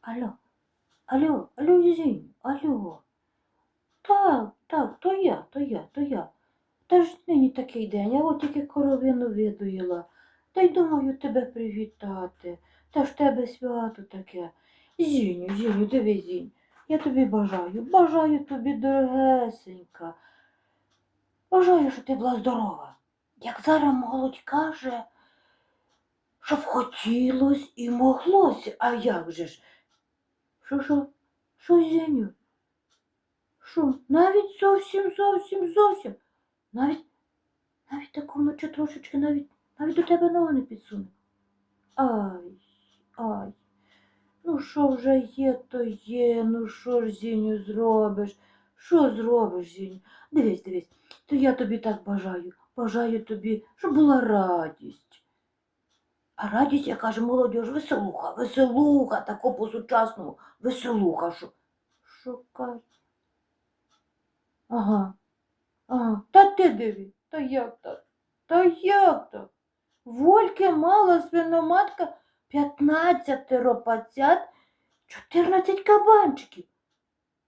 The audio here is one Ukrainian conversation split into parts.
Алло, алло, алло, Зінь, алло. Так, так, то я, то я, то я. Та ж нині такий день, я от тільки коровину видоїла. Та й думаю тебе привітати. Та ж тебе свято таке. Зіню, Зіню, диви, Зінь. Я тобі бажаю, бажаю тобі, дорогесенька. Бажаю, щоб ти була здорова. Як зараз молодь каже, щоб хотілось і моглося. А як же ж? Що, що? Що, Зіню? Що? Навіть зовсім, зовсім, зовсім. Навіть, навіть таку вночі трошечки навіть, навіть до тебе ноги не підсуне. Ай, ай. Ну що вже є, то є. Ну що ж, Зіню, зробиш? Що зробиш, Зіню? Дивись, дивись, то я тобі так бажаю. Бажаю тобі, щоб була радість. А радість, я кажу, молодіж, веселуха, веселуха, тако по-сучасному, веселуха. Що, каже? Ага. Ага. Та ти диви, та як так? Та як так? Вольки мала свиноматка 15 ропацят, 14 кабанчиків.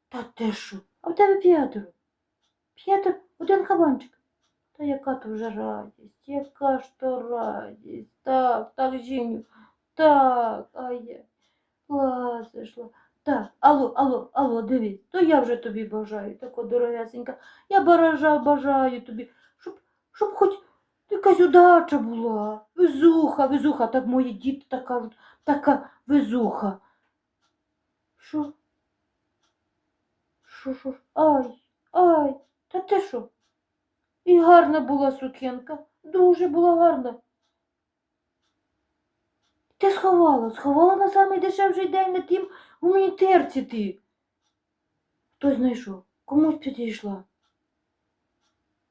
Та ти що? А в тебе п'ятеро. П'ятеро, один кабанчик. Та яка то вже радість, яка ж то радість. Так, так, Жіню, так, а я ласишла. Так, алло, алло, алло, дивись, то я вже тобі бажаю, тако дорогесенька. Я баража бажаю тобі, щоб, щоб хоч якась удача була. Везуха, везуха, так мої діти так кажуть, така везуха. Що? Що, що? Ай, ай, та ти що? І гарна була сукенка, дуже була гарна. Ти сховала, сховала на самий дешевший день на тім гуманітарці ти. Хтось знайшов, комусь підійшла.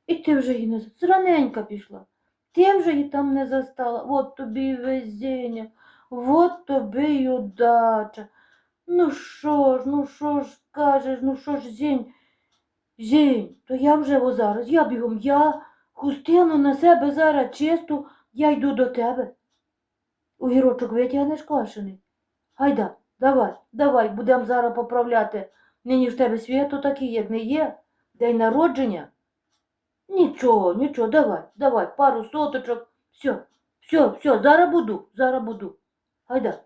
І ти вже її не зраненька пішла. Ти вже її там не застала. От тобі і везіння, от тобі й удача. Ну що ж, ну що ж скажеш, ну що ж, зінь, зінь, то я вже о зараз, я бігом, я хустину на себе зараз чисту, я йду до тебе. Огірочок витягнеш квашений. Гайда, давай, давай, будемо зараз поправляти. Нині в тебе свято такий, як не є. День народження. Нічого, нічого, давай, давай, пару соточок. Все, все, все, зараз буду, зараз буду. Гайда.